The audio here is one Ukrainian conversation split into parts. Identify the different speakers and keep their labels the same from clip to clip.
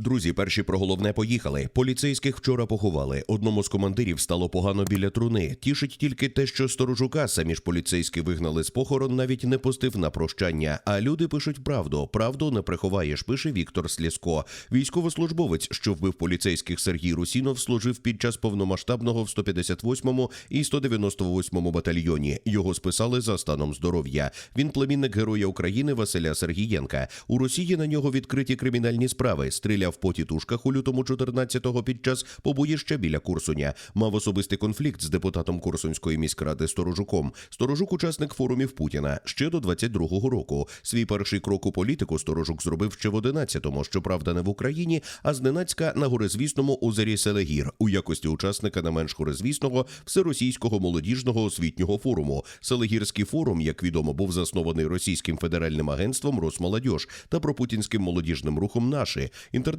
Speaker 1: Друзі, перші про головне поїхали. Поліцейських вчора поховали. Одному з командирів стало погано біля труни. Тішить тільки те, що сторожука самі ж поліцейські вигнали з похорон, навіть не пустив на прощання. А люди пишуть правду. Правду не приховаєш. Пише Віктор Слєско. Військовослужбовець, що вбив поліцейських Сергій Русінов, служив під час повномасштабного в 158-му і 198-му батальйоні. Його списали за станом здоров'я. Він племінник Героя України Василя Сергієнка. У Росії на нього відкриті кримінальні справи. Стріляв по тітушках у лютому 14-го під час побоїща біля Курсуня. Мав особистий конфлікт з депутатом Курсунської міськради Сторожуком. Сторожук учасник форумів Путіна ще до 22-го року. Свій перший крок у політику Сторожук зробив ще в 11-му, щоправда, не в Україні, а зненацька на горизвісному озері Селегір у якості учасника не менш горизвісного всеросійського молодіжного освітнього форуму. Селегірський форум, як відомо, був заснований російським федеральним агентством Росмолодіж та пропутінським молодіжним рухом наші.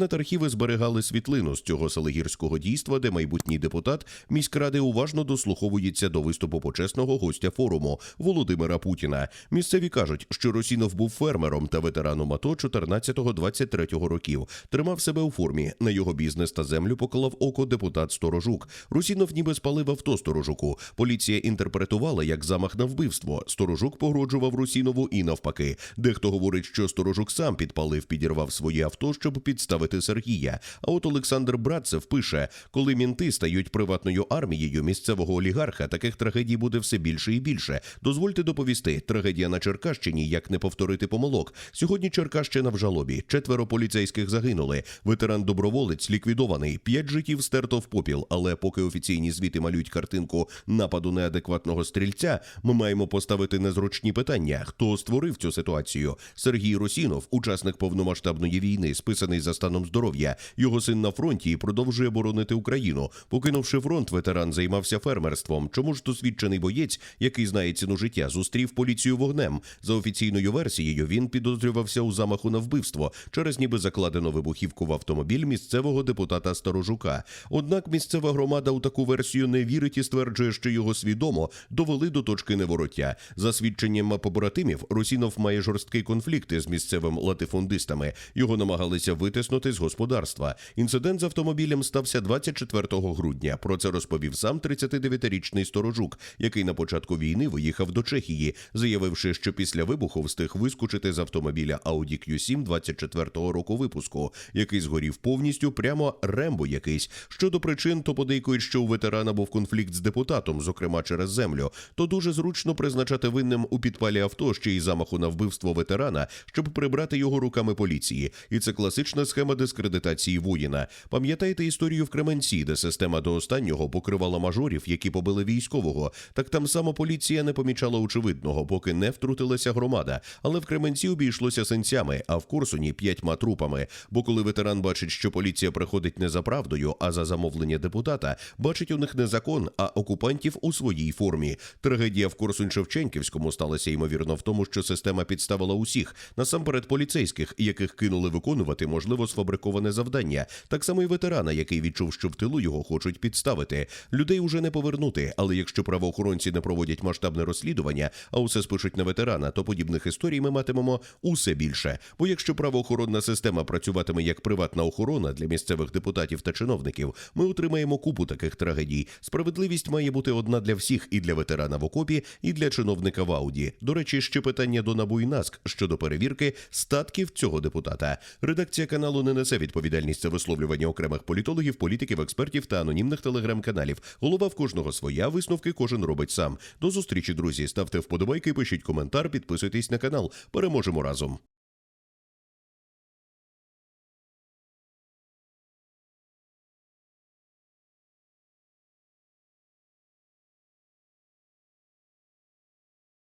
Speaker 1: Інтернет-архіви зберігали світлину з цього селегірського дійства, де майбутній депутат міськради уважно дослуховується до виступу почесного гостя форуму Володимира Путіна. Місцеві кажуть, що Росінов був фермером та ветераном АТО 14-23 років. Тримав себе у формі. На його бізнес та землю поклав око депутат Сторожук. Русінов ніби спалив авто Сторожуку. Поліція інтерпретувала як замах на вбивство. Сторожук погроджував Русінову і навпаки. Дехто говорить, що Сторожук сам підпалив, підірвав своє авто, щоб підставити Сергія. А от Олександр Братцев пише: коли мінти стають приватною армією місцевого олігарха, таких трагедій буде все більше і більше. Дозвольте доповісти, трагедія на Черкащині, як не повторити помилок. Сьогодні Черкащина в жалобі. Четверо поліцейських загинули. Ветеран доброволець ліквідований. П'ять життів стерто в попіл. Але поки офіційні звіти малюють картинку нападу неадекватного стрільця, ми маємо поставити незручні питання: хто створив цю ситуацію? Сергій Росінов, учасник повномасштабної війни, списаний за станом здоров'я. Його син на фронті і продовжує боронити Україну. Покинувши фронт, ветеран займався фермерством. Чому ж досвідчений боєць, який знає ціну життя, зустрів поліцію вогнем? За офіційною версією, він підозрювався у замаху на вбивство через ніби закладено вибухівку в автомобіль місцевого депутата Сторожука. Однак місцева громада у таку версію не вірить і стверджує, що його свідомо довели до точки невороття. За свідченням побратимів, Русінов має жорсткий конфлікт із місцевим латифундистами. Його намагалися витиснути з господарства. Інцидент з автомобілем стався 24 грудня. Про це розповів сам 39-річний сторожук, який на початку війни виїхав до Чехії, заявивши, що після вибуху встиг вискочити з автомобіля Audi Q7 24-го року випуску, який згорів повністю прямо рембо якийсь. Щодо причин, то подейкують, що у ветерана був конфлікт з депутатом, зокрема через землю. То дуже зручно призначати винним у підпалі авто ще й замаху на вбивство ветерана, щоб прибрати його руками поліції. І це класична схема дискредитації воїна. Пам'ятаєте історію в Кременці, де система до останнього покривала мажорів, які побили військового. Так там само поліція не помічала очевидного, поки не втрутилася громада. Але в Кременці обійшлося синцями, а в Курсуні п'ятьма трупами. Бо коли ветеран бачить, що поліція приходить не за правдою, а за замовлення депутата, бачить у них не закон, а окупантів у своїй формі. Трагедія в Корсунь-Шевченківському сталася ймовірно в тому, що система підставила усіх, насамперед поліцейських, яких кинули виконувати можливо сфабриковане завдання. Так само і ветерана, який відчув, що в тилу його хочуть підставити. Людей уже не повернути, але якщо правоохоронці не проводять масштабне розслідування, а усе спишуть на ветерана, то подібних історій ми матимемо усе більше. Бо якщо правоохоронна система працюватиме як приватна охорона для місцевих депутатів та чиновників, ми отримаємо купу таких трагедій. Справедливість має бути одна для всіх і для ветерана в окопі, і для чиновника в ауді. До речі, ще питання до НАБУ і НАСК щодо перевірки статків цього депутата. Редакція каналу не несе відповідальність за висловлювання окремих політологів, політиків, експертів та анонімних телеграм-каналів. Голова в кожного своя висновки кожен робить сам. До зустрічі, друзі. Ставте вподобайки, пишіть коментар, підписуйтесь на канал. Переможемо разом.